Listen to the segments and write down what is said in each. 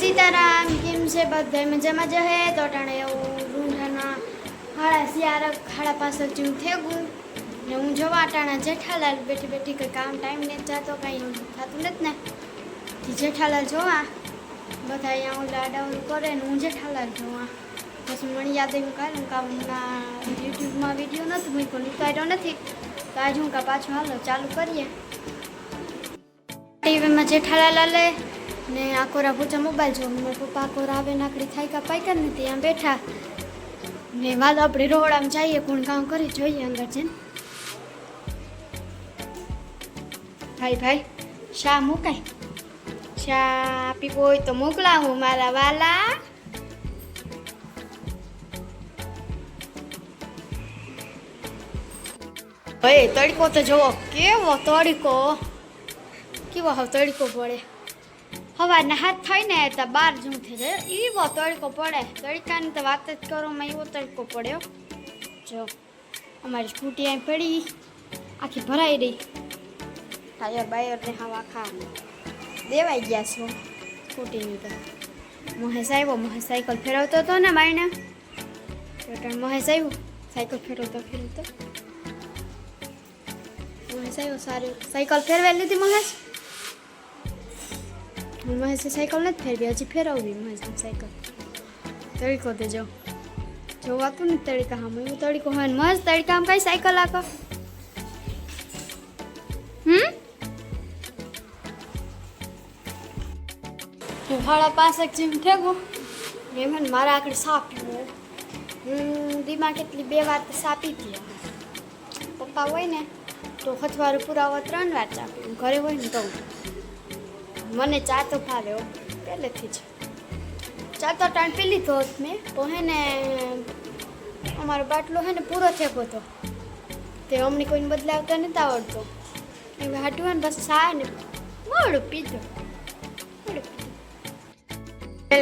સીતારામ, કેમ છે બધા મજામાં જ હે? તો ટાણે એવું રૂંઢાના હાડા શિયાળા હાડા પાસે જેવું થેગું. ને હું જોવા ટાણા જેઠાલાલ બેઠી બેઠી કંઈ કામ ટાઈમ ને જતો કાંઈ થતું નથી ને. જેઠાલાલ જોવા. બધા અહીંયા ઓલા અડાવડું કરે ને હું જેઠાલાલ જોવા. પછી મને યાદ આવ્યું કાંઈ કામ હમણાં યુટ્યુબમાં વીડિયો નથી મૂક્યો, નીકળ્યો નથી. તો આજે હું કા પાછું હાલો, ચાલુ કરીએ. ટીવીમાં જેઠાલાલ આલે ને આકોરા પૂછા મોબાઈલ જો મારા પપ્પા કોરા આવે નાકડી થાય કા પાઈ ને ત્યાં બેઠા. ને વાદ આપણે રોડામાં જઈએ, કોણ કામ કરી જોઈએ અંદર જઈને. ભાઈ ભાઈ, શા મુકાય? શા પીવો હોય તો મોકલા હું મારા વાલા. ભાઈ, તડકો તો જોવો કેવો તડકો. કેવો હવે તડકો પડે. સવારના હાથ થાય ને તો બાર જૂન થઈ જાય એવો તડકો પડે. તડકાની તો વાત જ કરો મેં એવો તડકો પડ્યો જો, અમારી સ્કૂટી અહીં પડી. આખી ભરાઈ રહી. ટાયર બાયર ને હા આખા દેવાઈ ગયા છો સ્કૂટીની તો. મહેશ આવ્યો. મહેશ સાયકલ ફેરવતો હતો ને મારીને એટલે મહેશ આવ્યો. સાયકલ ફેરવતો ફેરવતો. મહેશ આવ્યો. સારું સાયકલ ફેરવાઈ લીધી મહેશ. મહેશે સાયકલ નથી ફેરવી હજી ફેરવવી મહેશની સાયકલ તડીકો તે જો જોવાતું ને તડીકા હા એવું તડીકો હોય મસ્ત મસ્ત આમ કઈ સાયકલ આપો હમ હું પાસે પાંસેક જેમ થેગો એમ મારા આગળ સાપ્યું હું દિમાગ કેટલી બે વાર તો સાપી હતી પપ્પા હોય ને તો હથવારું પુરાવા ત્રણ વાર ચાપ્યું ઘરે હોય ને તો મને ચા તો ભાવે પહેલેથી જ. ચા તો ટાણ પી લીધો હોત મેં, તો હે ને, અમારો બાટલો હે ને પૂરો થયો હતો. તે અમને કોઈને બદલાવતા નથી આવડતો. એ હાટું ને બસ ચા ને મોડું પીધું.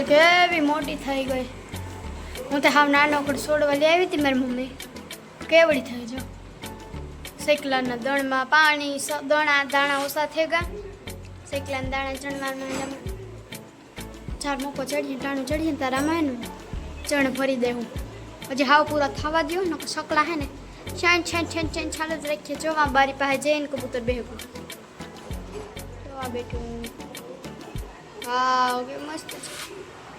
કેવી મોટી થઈ ગઈ. હું તો હાવ નાનો કડ છોડવા લઈ આવી હતી મારી મમ્મી. કેવડી થઈ જો શેકલાના દણમાં પાણી દણા દાણા ઓછા થઈ શેકલાના દાણા ચણવાનું ચાર મોકો ચડીએ ટાણું ચડીએ ને તારા માં ચણ ભરી દેવું હજી હાવ પૂરા થવા દો ને સકલા હે ને. છેન છેન છેન છેન ચાલુ જ રાખીએ. જોવા બારી પાસે જઈને કબૂતર બેહું જોવા બેઠું હા. કે મસ્ત છે.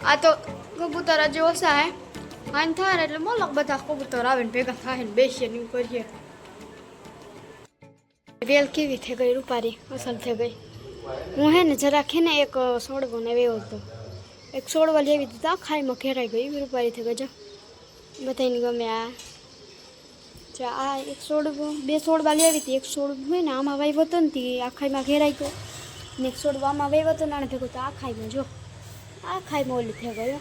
આ તો કબૂતર હજી ઓછા હે. આન થાય એટલે મોલક બધા કબૂતર આવે ને ભેગા થાય ને બેસીએ ને કરીએ. વેલ કેવી થઈ ગઈ રૂપારી? અસલ થઈ ગઈ. હું હે ને જરાક હે ને એક સોડવો ને વેવો હતો. એક સોડવા લેવી હતી તો આખાઈમાં ઘેરાઈ ગઈ એવી રૂપારી થઈ ગઈ જો બધાને ગમે આ. જો, આ એક સોડવો બે સોડવા લેવી હતી. એક સોડવું હોય ને આમાં વાઈ હતો ને તે આખાઈમાં ઘેરાઈ ગયો. ને એક સોડવો આમાં વાવ્યો હતો નાણે ભેગો તો આખાઈમાં જો. આખાઈમાં ઓલી થઈ ગયો.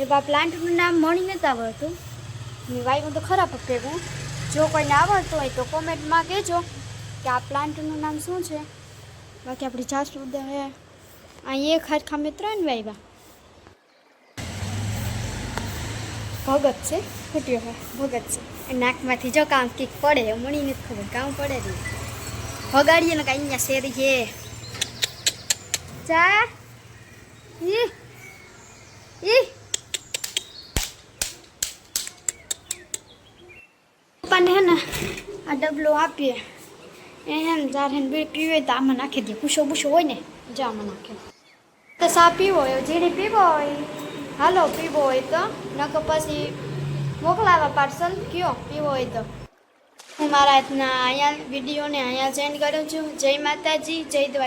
એ બા પ્લાન્ટનું નામ મળી નતા આવડતું. ને વાવ્યું તો ખરાબ ભેગું. જો કોઈને આવડતું હોય તો કોમેન્ટમાં કહેજો કે આ પ્લાન્ટનું નામ શું છે? બાકી આપણી જાસૂદ હે અહીં એક હરખા મેં ત્રણ વાવ્યા ભગત છે ફૂટ્યો હે ભગત છે. નાકમાંથી જો કામ કીક પડે મણી નથી ખબર કામ પડે નહીં. ભગાડીએ ને કાંઈ અહીંયા શેરી છે. ચા ઈ. ઈ. પપ્પાને હે ને આ ડબલો આપીએ. એ જાર હેન બે પીવે તો આમાં નાખી દે. પૂછો પૂછો હોય ને, જો આમાં નાખે. તો સા પીવો હોય? જેણી પીવો હોય? હાલો, પીવો હોય તો. નકર પછી મોકલાવા પાર્સલ. કયો? પીવો હોય તો. હું મારા અહીંયા વિડીયોને અહીંયા સેન્ડ કરું છું. જય માતાજી, જય દ્વારકા.